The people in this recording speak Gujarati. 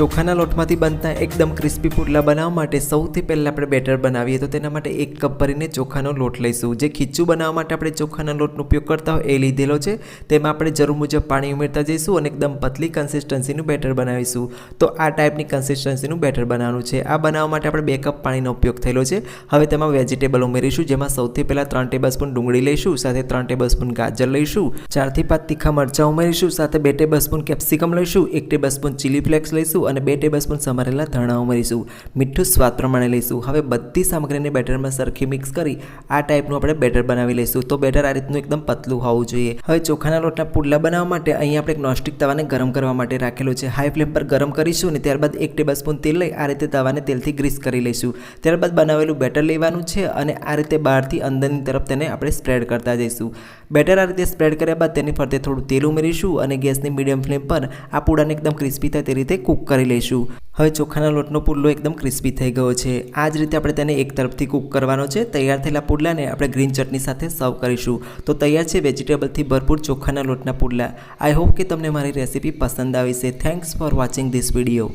ચોખાના લોટમાંથી બનતા એકદમ ક્રિસ્પી પુડલા બનાવવા માટે સૌથી પહેલાં આપણે બેટર બનાવીએ તો તેના માટે એક કપ ભરીને ચોખાનો લોટ લઈશું. જે ખીચું બનાવવા માટે આપણે ચોખાના લોટનો ઉપયોગ કરતા હોય એ લીધેલો છે. તેમાં આપણે જરૂર મુજબ પાણી ઉમેરતા જઈશું અને એકદમ પતલી કન્સિસ્ટન્સીનું બેટર બનાવીશું. તો આ ટાઈપની કન્સિસ્ટન્સીનું બેટર બનાવવાનું છે. આ બનાવવા માટે આપણે બે કપ પાણીનો ઉપયોગ થયેલો છે. હવે તેમાં વેજીટેબલ ઉમેરીશું, જેમાં સૌથી પહેલાં ત્રણ ટેબલ સ્પૂન ડુંગળી લઈશું, સાથે ત્રણ ટેબલ સ્પૂન ગાજર લઈશું, ચારથી પાંચ તીખા મરચાં ઉમેરીશું, સાથે બે ટેબલ સ્પૂન કેપ્સિકમ લઈશું, એક ટેબલ સ્પૂન ચીલી ફ્લેક્સ લઈશું અને બે ટેબલ સ્પૂન સમારેલા ધાણા ઉમેરીશું. મીઠું સ્વાદ પ્રમાણે લઈશું. હવે બધી સામગ્રીને બેટરમાં સરખી મિક્સ કરી આ ટાઈપનું આપણે બેટર બનાવી લઈશું. તો બેટર આ રીતનું એકદમ પતલું હોવું જોઈએ. હવે ચોખાના લોટના પુડલા બનાવવા માટે અહીં આપણે એક નોસ્ટિક તવાને ગરમ કરવા માટે રાખેલો છે. હાઈ ફ્લેમ પર ગરમ કરીશું અને ત્યારબાદ એક ટેબલ સ્પૂન તેલ લઈ આ રીતે તવાને તેલથી ગ્રીસ કરી લઈશું. ત્યારબાદ બનાવેલું બેટર લેવાનું છે અને આ રીતે બહારથી અંદરની તરફ તેને આપણે સ્પ્રેડ કરતા જઈશું. બેટર આ રીતે સ્પ્રેડ કર્યા બાદ તેની ફરતે થોડું તેલ ઉમેરીશું અને ગેસની મીડિયમ ફ્લેમ પર આ પૂડાને એકદમ ક્રિસ્પી થાય તે રીતે કૂક કરી લઈશું. હવે ચોખાના લોટનો પુડલો એકદમ ક્રિસ્પી થઈ ગયો છે. આ જ રીતે આપણે તેને એક તરફથી કૂક કરવાનો છે. તૈયાર થયેલા પુડલાને આપણે ગ્રીન ચટણી સાથે સર્વ કરીશું. તો તૈયાર છે વેજીટેબલથી ભરપૂર ચોખાના લોટના પુડલા. આઈ હોપ કે તમને મારી રેસીપી પસંદ આવી છે. Thanks for watching this video